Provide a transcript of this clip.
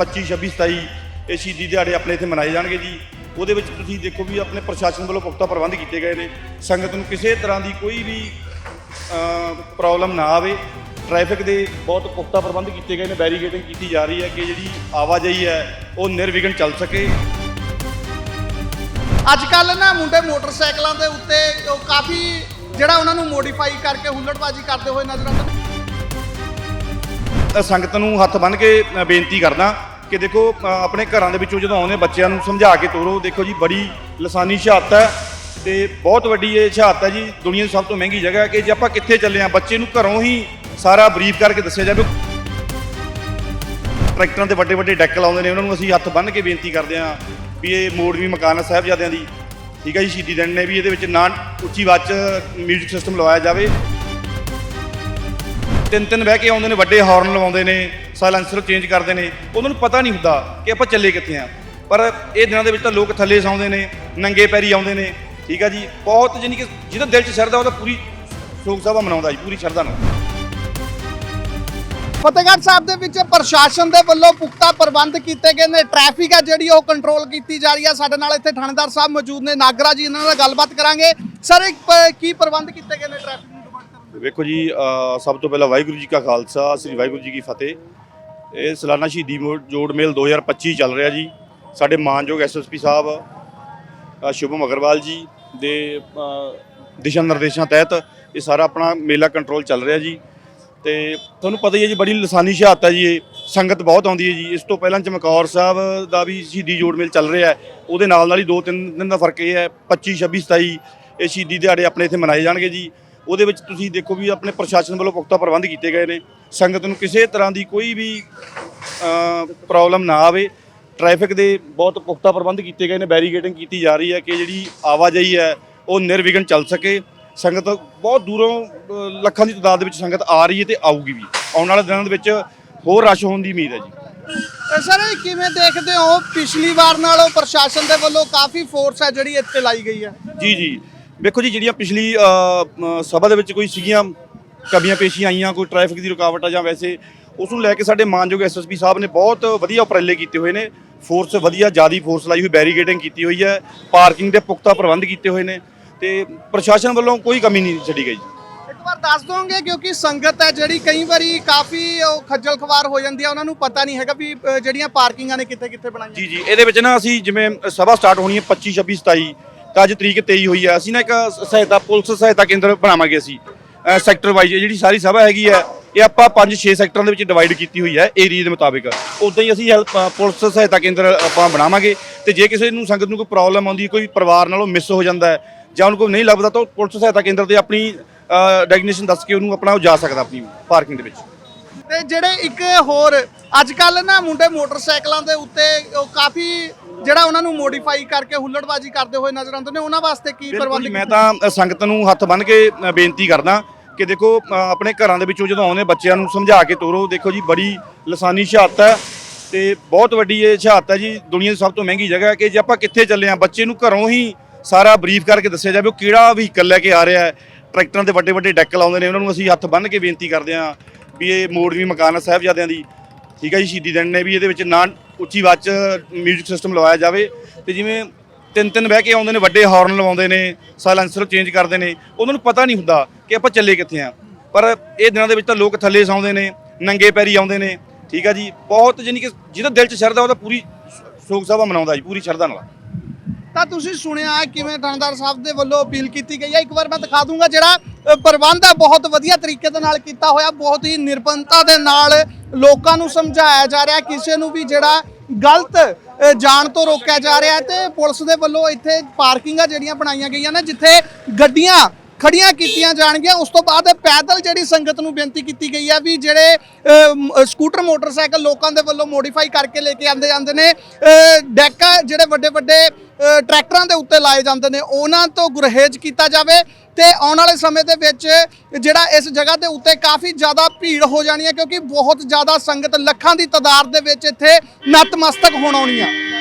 25 26 27 ਇਹ ਸ਼ਹੀਦੀ ਦਿਹਾੜੇ ਆਪਣੇ ਇੱਥੇ ਮਨਾਏ ਜਾਣਗੇ ਜੀ। ਉਹਦੇ ਵਿੱਚ ਤੁਸੀਂ ਦੇਖੋ ਵੀ ਆਪਣੇ ਪ੍ਰਸ਼ਾਸਨ ਵੱਲੋਂ ਪੁਖਤਾ ਪ੍ਰਬੰਧ ਕੀਤੇ ਗਏ ਨੇ। ਸੰਗਤ ਨੂੰ ਕਿਸੇ ਤਰ੍ਹਾਂ ਦੀ ਕੋਈ ਵੀ ਪ੍ਰੋਬਲਮ ਨਾ ਆਵੇ। ਟ੍ਰੈਫਿਕ ਦੇ ਬਹੁਤ ਪੁਖਤਾ ਪ੍ਰਬੰਧ ਕੀਤੇ ਗਏ ਨੇ ਬੈਰੀਕੇਡਿੰਗ ਕੀਤੀ ਜਾ ਰਹੀ ਹੈ ਕਿ ਜਿਹੜੀ ਆਵਾਜਾਈ ਹੈ ਉਹ ਨਿਰਵਿਘਨ ਚੱਲ ਸਕੇ। ਅੱਜ ਕੱਲ ਨਾ ਮੁੰਡੇ ਮੋਟਰਸਾਈਕਲਾਂ ਦੇ ਉੱਤੇ ਕਾਫੀ ਜਿਹੜਾ ਉਹਨਾਂ ਨੂੰ ਮੋਡੀਫਾਈ ਕਰਕੇ ਹੁੱਲੜਬਾਜ਼ੀ ਕਰਦੇ ਹੋਏ ਨਜ਼ਰ ਆਉਂਦੇ ਸੰਗਤ ਨੂੰ ਹੱਥ ਬੰਨ੍ਹ ਕੇ ਬੇਨਤੀ ਕਰਦਾ ਕਿ ਦੇਖੋ ਆਪਣੇ ਘਰਾਂ ਦੇ ਵਿੱਚੋਂ ਜਦੋਂ ਆਉਂਦੇ ਬੱਚਿਆਂ ਨੂੰ ਸਮਝਾ ਕੇ ਤੋਰੋ। ਦੇਖੋ ਜੀ, ਬੜੀ ਲਸਾਨੀ ਸ਼ਹਾਦਤ ਹੈ ਤੇ ਬਹੁਤ ਵੱਡੀ ਇਹ ਸ਼ਹਾਦਤ ਹੈ ਜੀ। ਦੁਨੀਆ ਦੀ ਸਭ ਤੋਂ ਮਹਿੰਗੀ ਜਗ੍ਹਾ ਹੈ ਕਿ ਜੇ ਆਪਾਂ ਕਿੱਥੇ ਚੱਲੇ ਆ, ਬੱਚੇ ਨੂੰ ਘਰੋਂ ਹੀ ਸਾਰਾ ਬਰੀਫ ਕਰਕੇ ਦੱਸਿਆ ਜਾਵੇ। ਟਰੈਕਟਰਾਂ ਤੇ ਵੱਡੇ ਵੱਡੇ ਡੈਕ ਲਾਉਂਦੇ ਨੇ, ਉਹਨਾਂ ਨੂੰ ਅਸੀਂ ਹੱਥ ਬੰਨ੍ਹ ਕੇ ਬੇਨਤੀ ਕਰਦੇ ਹਾਂ ਵੀ ਇਹ ਮੋੜਵੀਂ ਮਕਾਨ ਹੈ ਸਾਹਿਬਜ਼ਾਦਿਆਂ ਦੀ। ਠੀਕ ਹੈ ਜੀ, ਸ਼ਹੀਦੀ ਦਿਨ ਨੇ ਵੀ ਇਹਦੇ ਵਿੱਚ ਨਾ ਉੱਚੀ ਆਵਾਜ਼ 'ਚ ਮਿਊਜ਼ਿਕ ਸਿਸਟਮ ਲਵਾਇਆ ਜਾਵੇ। ਤਿੰਨ ਤਿੰਨ ਬਹਿ ਕੇ ਆਉਂਦੇ ਨੇ, ਵੱਡੇ ਹਾਰਨ ਲਵਾਉਂਦੇ ਨੇ। ਸਾਇਲੈਂਸਰ ਚੇਂਜ ਕਰਦੇ ਨੇ। ਉਹਨਾਂ ਨੂੰ ਪਤਾ ਨਹੀਂ ਹੁੰਦਾ ਕਿ ਆਪਾਂ ਚੱਲੇ ਕਿੱਥੇ ਆ। ਪਰ ਇਹ ਦਿਨਾਂ ਦੇ ਵਿੱਚ ਤਾਂ ਲੋਕ ਥੱਲੇ ਸੌਂਦੇ ਨੇ ਨੰਗੇ ਪੈਰੀ ਆਉਂਦੇ ਨੇ। ਠੀਕ ਆ ਜੀ? ਬਹੁਤ ਜਾਨੀ ਕਿ ਜਿਹਦਾ ਦਿਲ 'ਚ ਸ਼ਰਧਾ ਉਹਦਾ ਪੂਰੀ ਸ਼ੋਕ ਸਭਾ ਮਨਾਉਂਦਾ ਜੀ ਪੂਰੀ ਸ਼ਰਧਾ ਨਾਲ। ਫਤਿਹਗੜ੍ਹ ਸਾਹਿਬ ਦੇ ਵਿੱਚ ਪ੍ਰਸ਼ਾਸਨ ਦੇ ਵੱਲੋਂ ਪੁਖਤਾ ਪ੍ਰਬੰਧ ਕੀਤੇ ਗਏ ਨੇ। ਟ੍ਰੈਫਿਕ ਹੈ ਜਿਹੜੀ ਉਹ ਕੰਟਰੋਲ ਕੀਤੀ ਜਾ ਰਹੀ ਹੈ ਸਾਡੇ ਨਾਲ ਇੱਥੇ ਥਾਣੇਦਾਰ ਸਾਹਿਬ ਮੌਜੂਦ ਨੇ। ਨਾਗਰਾ ਜੀ ਇਹਨਾਂ ਨਾਲ ਗੱਲਬਾਤ ਕਰਾਂਗੇ। ਸਰ ਕੀ ਪ੍ਰਬੰਧ ਕੀਤੇ ਗਏ ਨੇ ਟ੍ਰੈਫਿਕ ਨੂੰ ਡਿਵਰਟ ਕਰਨ ਦੇ ਵੇਖੋ ਜੀ ਸਭ ਤੋਂ ਪਹਿਲਾਂ ਵਾਹਿਗੁਰੂ ਜੀ ਕਾ ਖਾਲਸਾ ਸ੍ਰੀ ਵਾਹਿਗੁਰੂ ਜੀ ਕੀ ਫਤਿਹ। ਇਹ ਸਾਲਾਨਾ ਸ਼ਹੀਦੀ ਮੋ- ਜੋੜ ਮੇਲ 2025 ਚੱਲ ਰਿਹਾ ਜੀ। ਸਾਡੇ ਮਾਨਯੋਗ ਐਸਐਸਪੀ ਸਾਹਿਬ ਸ਼ੁਭਮ ਅਗਰਵਾਲ ਜੀ ਦੇ ਦਿਸ਼ਾ ਨਿਰਦੇਸ਼ਾਂ ਤਹਿਤ ਇਹ ਸਾਰਾ ਆਪਣਾ ਮੇਲਾ ਕੰਟਰੋਲ ਚੱਲ ਰਿਹਾ ਜੀ। ਤੇ ਤੁਹਾਨੂੰ ਪਤਾ ਹੀ ਹੈ ਜੀ, ਬੜੀ ਲਸਾਨੀ ਸ਼ਹਾਦਤ ਹੈ ਜੀ ਇਹ। ਸੰਗਤ ਬਹੁਤ ਆਉਂਦੀ ਹੈ ਜੀ। ਇਸ ਤੋਂ ਪਹਿਲਾਂ ਚਮਕੌਰ ਸਾਹਿਬ ਦਾ ਵੀ ਸ਼ਹੀਦੀ ਜੋੜ ਮੇਲ ਚੱਲ ਰਿਹਾ ਉਹਦੇ ਨਾਲ ਨਾਲ ਹੀ ਦੋ ਤਿੰਨ ਦਿਨ ਦਾ ਫ਼ਰਕ ਇਹ ਹੈ 25 26 27 ਇਹ ਸ਼ਹੀਦੀ ਦਿਹਾੜੇ ਆਪਣੇ ਇੱਥੇ ਮਨਾਏ ਜਾਣਗੇ ਜੀ। ਉਹਦੇ ਵਿੱਚ ਤੁਸੀਂ ਦੇਖੋ ਵੀ ਆਪਣੇ ਪ੍ਰਸ਼ਾਸਨ ਵੱਲੋਂ ਪੁਖਤਾ ਪ੍ਰਬੰਧ ਕੀਤੇ ਗਏ ਨੇ। ਸੰਗਤ ਨੂੰ ਕਿਸੇ ਤਰ੍ਹਾਂ ਦੀ ਕੋਈ ਵੀ ਪ੍ਰੋਬਲਮ ਨਾ ਆਵੇ। ਟ੍ਰੈਫਿਕ ਦੇ ਬਹੁਤ ਪੁਖਤਾ ਪ੍ਰਬੰਧ ਕੀਤੇ ਗਏ ਨੇ ਬੈਰੀਕੇਡਿੰਗ ਕੀਤੀ ਜਾ ਰਹੀ ਹੈ ਕਿ ਜਿਹੜੀ ਆਵਾਜਾਈ ਹੈ ਉਹ ਨਿਰਵਿਘਨ ਚੱਲ ਸਕੇ। ਸੰਗਤ ਬਹੁਤ ਦੂਰੋਂ ਲੱਖਾਂ ਦੀ ਤਾਦਾਦ ਦੇ ਵਿੱਚ ਸੰਗਤ ਆ ਰਹੀ ਹੈ ਤੇ ਆਊਗੀ ਵੀ। ਆਉਣ ਵਾਲੇ ਦਿਨਾਂ ਦੇ ਵਿੱਚ ਹੋਰ ਰਸ਼ ਹੋਣ ਦੀ ਉਮੀਦ ਹੈ ਜੀ। ਸਰ ਇਹ ਕਿਵੇਂ ਦੇਖਦੇ ਹੋ? ਪਿਛਲੀ ਵਾਰ ਨਾਲੋਂ ਪ੍ਰਸ਼ਾਸਨ ਦੇ ਵੱਲੋਂ ਕਾਫੀ ਫੋਰਸ ਹੈ ਜਿਹੜੀ ਇੱਥੇ ਲਾਈ ਗਈ ਹੈ। ਜੀ ਜੀ। ਵੇਖੋ ਜੀ ਜਿਹੜੀਆਂ ਪਿਛਲੀ ਸਭਾ ਦੇ ਵਿੱਚ ਕੋਈ ਸੀਗੀਆਂ ਕਮੀਆਂ ਪੇਸ਼ੀਆਂ ਆਈਆਂ ਕੋਈ ਟ੍ਰੈਫਿਕ ਦੀ ਰੁਕਾਵਟ ਆ ਜਾਂ ਵੈਸੇ ਉਸ ਨੂੰ ਲੈ ਕੇ ਸਾਡੇ ਮਾਨਯੋਗ ਐਸਐਸਪੀ ਸਾਹਿਬ ਨੇ ਬਹੁਤ ਵਧੀਆ ਉਪਰਾਲੇ ਕੀਤੇ ਹੋਏ ਨੇ। ਫੋਰਸ ਵਧੀਆ ਜਿਆਦੀ ਫੋਰਸ ਲਾਈ ਹੋਈ ਬੈਰੀਕੇਡਿੰਗ ਕੀਤੀ ਹੋਈ ਹੈ ਪਾਰਕਿੰਗ ਦੇ ਪੁਖਤਾ ਪ੍ਰਬੰਧ ਕੀਤੇ ਹੋਏ ਨੇ ਤੇ ਪ੍ਰਸ਼ਾਸਨ ਵੱਲੋਂ ਕੋਈ ਕਮੀ ਨਹੀਂ ਛੱਡੀ ਗਈ ਇੱਕ ਵਾਰ ਦੱਸ ਦੋਗੇ ਕਿਉਂਕਿ ਸੰਗਤ ਹੈ ਜਿਹੜੀ ਕਈ ਵਾਰੀ ਕਾਫੀ ਉਹ ਖੱਜਲ ਖਵਾਰ ਹੋ ਜਾਂਦੀ ਹੈ ਉਹਨਾਂ ਨੂੰ ਪਤਾ ਨਹੀਂ ਹੈਗਾ ਵੀ ਜਿਹੜੀਆਂ ਪਾਰਕਿੰਗਾਂ ਨੇ ਕਿੱਥੇ ਕਿੱਥੇ ਬਣਾਈਆਂ। ਜੀ ਜੀ ਇਹਦੇ ਵਿੱਚ ਨਾ ਅਸੀਂ ਜਿਵੇਂ ਸਭਾ ਸਟਾਰਟ ਹੋਣੀ ਹੈ 25 26 27 ਤਾਂ ਅੱਜ ਤਰੀਕ 23 ਹੋਈ ਹੈ ਅਸੀਂ ਨਾ ਇੱਕ ਸਹਾਇਤਾ, ਪੁਲਿਸ ਸਹਾਇਤਾ ਕੇਂਦਰ ਬਣਾਵਾਂਗੇ ਅਸੀਂ। ਸੈਕਟਰ ਵਾਈਜ਼ ਜਿਹੜੀ ਸਾਰੀ ਸਭਾ ਹੈਗੀ ਹੈ ਇਹ ਆਪਾਂ 5-6 ਸੈਕਟਰਾਂ ਦੇ ਵਿੱਚ ਡਿਵਾਈਡ ਕੀਤੀ ਹੋਈ ਹੈ ਏਰੀਆ ਦੇ ਮੁਤਾਬਿਕ। ਉਦਾਂ ਹੀ ਅਸੀਂ ਹੈਲਪ ਪੁਲਿਸ ਸਹਾਇਤਾ ਕੇਂਦਰ ਆਪਾਂ ਬਣਾਵਾਂਗੇ। ਤੇ ਜੇ ਕਿਸੇ ਨੂੰ ਸੰਗਤ ਨੂੰ ਕੋਈ ਪ੍ਰੋਬਲਮ ਆਉਂਦੀ, ਕੋਈ ਪਰਿਵਾਰ ਨਾਲੋਂ ਮਿਸ ਹੋ ਜਾਂਦਾ ਹੈ, ਜਾਂ ਉਹਨੂੰ ਕੋਈ ਨਹੀਂ ਲੱਭਦਾ, ਤਾਂ ਉਹ ਪੁਲਿਸ ਸਹਾਇਤਾ ਕੇਂਦਰ ਤੇ ਆਪਣੀ ਡੈਗਨੇਸ਼ਨ ਦੱਸ ਕੇ ਉਹਨੂੰ ਆਪਣਾ ਉਹ ਜਾ ਸਕਦਾ ਆਪਣੀ ਪਾਰਕਿੰਗ ਦੇ ਵਿੱਚ। ਤੇ ਜਿਹੜੇ ਇੱਕ ਹੋਰ, ਅੱਜ ਕੱਲ ਨਾ ਮੁੰਡੇ ਮੋਟਰਸਾਈਕਲਾਂ ਦੇ ਉੱਤੇ ਉਹ ਕਾਫੀ ਜਿਹੜਾ ਉਹਨਾਂ ਨੂੰ ਮੋਡੀਫਾਈ ਕਰਕੇ ਹੁੱਲੜਬਾਜ਼ੀ ਕਰਦੇ ਹੋਏ ਨਜ਼ਰ ਆਉਂਦੇ ਨੇ ਉਹਨਾਂ ਵਾਸਤੇ ਕੀ ਪ੍ਰਬੰਧ ਮੈਂ ਤਾਂ ਸੰਗਤ ਨੂੰ ਹੱਥ ਬੰਨ੍ਹ ਕੇ ਬੇਨਤੀ ਕਰਦਾ ਕਿ ਦੇਖੋ ਆਪਣੇ ਘਰਾਂ ਦੇ ਵਿੱਚੋਂ ਜਦੋਂ ਆਉਂਦੇ ਬੱਚਿਆਂ ਨੂੰ ਸਮਝਾ ਕੇ ਤੋਰੋ ਦੇਖੋ ਜੀ ਬੜੀ ਲਸਾਨੀ ਸ਼ਹਾਦਤ ਹੈ ਤੇ ਬਹੁਤ ਵੱਡੀ ਇਹ ਸ਼ਹਾਦਤ ਹੈ ਜੀ ਦੁਨੀਆ ਦੀ ਸਭ ਤੋਂ ਮਹਿੰਗੀ ਜਗ੍ਹਾ ਹੈ ਕਿ ਜੇ ਆਪਾਂ ਕਿੱਥੇ ਚੱਲੇ ਆ ਬੱਚੇ ਨੂੰ ਘਰੋਂ ਹੀ ਸਾਰਾ ਬਰੀਫ ਕਰਕੇ ਦੱਸਿਆ ਜਾਵੇ ਉਹ ਕਿਹੜਾ ਵਹੀਕਲ ਲੈ ਕੇ ਆ ਰਿਹਾ ਹੈ। ਟਰੈਕਟਰਾਂ ਤੇ ਵੱਡੇ ਵੱਡੇ ਡੈਕ ਲਾਉਂਦੇ ਨੇ ਉਹਨਾਂ ਨੂੰ ਅਸੀਂ ਹੱਥ ਬੰਨ੍ਹ ਕੇ ਬੇਨਤੀ ਕਰਦੇ ਹਾਂ ਵੀ ਇਹ ਮੋੜਵੀਂ ਮਕਾਨ ਸਾਹਿਬਜ਼ਾਦਿਆਂ ਦੀ। ਠੀਕ ਹੈ ਜੀ ਸ਼ਹੀਦੀ ਦਿਨ ਨੇ ਵੀ ਇਹਦੇ ਵਿੱਚ ਨਾ ਉੱਚੀ ਆਵਾਜ਼ 'ਚ ਮਿਊਜ਼ਿਕ ਸਿਸਟਮ ਲਵਾਇਆ ਜਾਵੇ ਤੇ ਜਿਵੇਂ ਤਿੰਨ ਤਿੰਨ ਬਹਿ ਕੇ ਆਉਂਦੇ ਨੇ, ਵੱਡੇ ਹਾਰਨ ਲਵਾਉਂਦੇ ਨੇ ਸਾਇਲੈਂਸਰ ਚੇਂਜ ਕਰਦੇ ਨੇ, ਉਹਨਾਂ ਨੂੰ ਪਤਾ ਨਹੀਂ ਹੁੰਦਾ ਕਿ ਆਪਾਂ ਚੱਲੇ ਕਿੱਥੇ ਆ ਪਰ ਇਹ ਦਿਨਾਂ ਦੇ ਵਿੱਚ ਤਾਂ ਲੋਕ ਥੱਲੇ ਸੌਂਦੇ ਨੇ, ਨੰਗੇ ਪੈਰੀ ਆਉਂਦੇ ਨੇ, ਠੀਕ ਆ ਜੀ? ਬਹੁਤ ਜਾਨੀ ਕਿ ਜਿਹਦਾ ਦਿਲ 'ਚ ਸ਼ਰਧਾ, ਉਹਦਾ ਪੂਰੀ ਸ਼ੋਕ ਸਭਾ ਮਨਾਉਂਦਾ ਜੀ, ਪੂਰੀ ਸ਼ਰਧਾ ਨਾਲ। ਤਾਂ ਤੁਸੀਂ ਸੁਣਿਆ ਕਿਵੇਂ ਥਾਣੇਦਾਰ ਸਾਹਿਬ ਦੇ ਵੱਲੋਂ ਅਪੀਲ ਕੀਤੀ ਗਈ ਹੈ? ਇੱਕ ਵਾਰ ਮੈਂ ਦਿਖਾ ਦੂੰਗਾ ਜਿਹੜਾ ਪ੍ਰਬੰਧ ਹੈ, ਬਹੁਤ ਵਧੀਆ ਤਰੀਕੇ ਦੇ ਨਾਲ ਕੀਤਾ ਹੋਇਆ, ਬਹੁਤ ਹੀ ਨਿਰਪੰਨਤਾ ਦੇ ਨਾਲ ਲੋਕਾਂ ਨੂੰ ਸਮਝਾਇਆ ਜਾ ਰਿਹਾ ਕਿਸੇ ਨੂੰ ਵੀ ਜਿਹੜਾ ਗਲਤ ਜਾਣ ਤੋਂ ਰੋਕਿਆ ਜਾ ਰਿਹਾ ਹੈ ਤੇ ਪੁਲਿਸ ਦੇ ਵੱਲੋਂ ਇੱਥੇ ਪਾਰਕਿੰਗਾਂ ਜਿਹੜੀਆਂ ਬਣਾਈਆਂ ਗਈਆਂ ਨੇ ਜਿੱਥੇ ਗੱਡੀਆਂ ਖੜੀਆਂ ਕੀਤੀਆਂ ਜਾਣਗੀਆਂ ਉਸ ਤੋਂ ਬਾਅਦ ਪੈਦਲ ਜਿਹੜੀ ਸੰਗਤ ਨੂੰ ਬੇਨਤੀ ਕੀਤੀ ਗਈ ਹੈ ਵੀ ਜਿਹੜੇ ਸਕੂਟਰ ਮੋਟਰਸਾਈਕਲ ਲੋਕਾਂ ਦੇ ਵੱਲੋਂ ਮੋਡੀਫਾਈ ਕਰਕੇ ਲੈ ਕੇ ਆਂਦੇ ਜਾਂਦੇ ਨੇ ਅ, ਜਿਹੜੇ ਵੱਡੇ ਵੱਡੇ ਟਰੈਕਟਰਾਂ ਦੇ ਉੱਤੇ ਲਾਏ ਜਾਂਦੇ ਨੇ ਉਹਨਾਂ ਤੋਂ ਗੁਰਹੇਜ਼ ਕੀਤਾ ਜਾਵੇ ਤੇ ਆਉਣ ਵਾਲੇ ਸਮੇਂ ਦੇ ਵਿੱਚ ਜਿਹੜਾ ਇਸ ਜਗ੍ਹਾ ਦੇ ਉੱਤੇ ਕਾਫੀ ਜ਼ਿਆਦਾ ਭੀੜ ਹੋ ਜਾਣੀ ਹੈ ਕਿਉਂਕਿ ਬਹੁਤ ਜ਼ਿਆਦਾ ਸੰਗਤ ਲੱਖਾਂ ਦੀ ਤਾਦਾਦ ਦੇ ਵਿੱਚ ਇੱਥੇ ਨਤਮਸਤਕ ਹੋਣ ਆਉਣੀ ਆ।